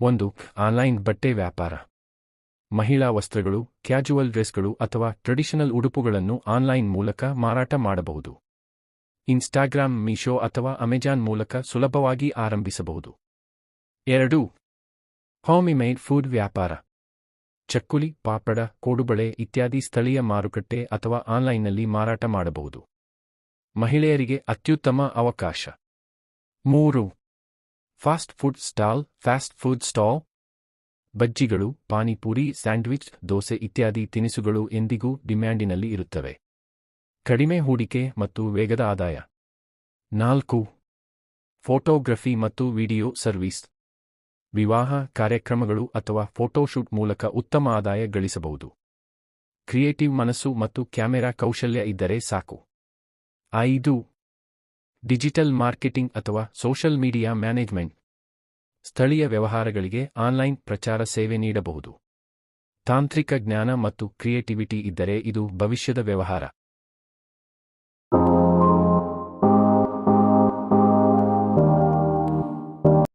ಒಂದು ಆನ್ಲೈನ್ ಬಟ್ಟೆ ವ್ಯಾಪಾರ. ಮಹಿಳಾ ವಸ್ತ್ರಗಳು, ಕ್ಯಾಜುವಲ್ ಡ್ರೆಸ್ಗಳು ಅಥವಾ ಟ್ರೆಡಿಷನಲ್ ಉಡುಪುಗಳನ್ನು ಆನ್ಲೈನ್ ಮೂಲಕ ಮಾರಾಟ ಮಾಡಬಹುದು. ಇನ್ಸ್ಟಾಗ್ರಾಮ್, ಮೀಶೋ ಅಥವಾ ಅಮೆಜಾನ್ ಮೂಲಕ ಸುಲಭವಾಗಿ ಆರಂಭಿಸಬಹುದು. ಎರಡು, ಹೋಮಿಮೇಡ್ ಫುಡ್ ವ್ಯಾಪಾರ. ಚಕ್ಕುಲಿ, ಪಾಪಡ, ಕೋಡುಬಳೆ ಇತ್ಯಾದಿ ಸ್ಥಳೀಯ ಮಾರುಕಟ್ಟೆ ಅಥವಾ ಆನ್ಲೈನ್ನಲ್ಲಿ ಮಾರಾಟ ಮಾಡಬಹುದು. ಮಹಿಳೆಯರಿಗೆ ಅತ್ಯುತ್ತಮ ಅವಕಾಶ. ಮೂರು fast food stall, fast food stall, ಬಜ್ಜಿಗಳು, panipuri, sandwich, dosa ಇತ್ಯಾದಿ ತಿನಿಸುಗಳು ಎಂದಿಗೂ ಡಿಮ್ಯಾಂಡಿನಲ್ಲಿ ಇರುತ್ತವೆ. ಕಡಿಮೆ ಹೂಡಿಕೆ ಮತ್ತು ವೇಗದ ಆದಾಯ. ನಾಲ್ಕು, ಫೋಟೋಗ್ರಫಿ ಮತ್ತು ವಿಡಿಯೋ ಸರ್ವಿಸ್. ವಿವಾಹ, ಕಾರ್ಯಕ್ರಮಗಳು ಅಥವಾ ಫೋಟೋಶೂಟ್ ಮೂಲಕ ಉತ್ತಮ ಆದಾಯ ಗಳಿಸಬಹುದು. ಕ್ರಿಯೇಟಿವ್ ಮನಸ್ಸು ಮತ್ತು ಕ್ಯಾಮೆರಾ ಕೌಶಲ್ಯ ಇದ್ದರೆ ಸಾಕು. ಐದು ಡಿಜಿಟಲ್ ಮಾರ್ಕೆಟಿಂಗ್ ಅಥವಾ ಸೋಷಲ್ ಮೀಡಿಯಾ ಮ್ಯಾನೇಜ್ಮೆಂಟ್. ಸ್ಥಳೀಯ ವ್ಯವಹಾರಗಳಿಗೆ ಆನ್ಲೈನ್ ಪ್ರಚಾರ ಸೇವೆ ನೀಡಬಹುದು. ತಾಂತ್ರಿಕ ಜ್ಞಾನ ಮತ್ತು ಕ್ರಿಯೇಟಿವಿಟಿ ಇದ್ದರೆ ಇದು ಭವಿಷ್ಯದ ವ್ಯವಹಾರ.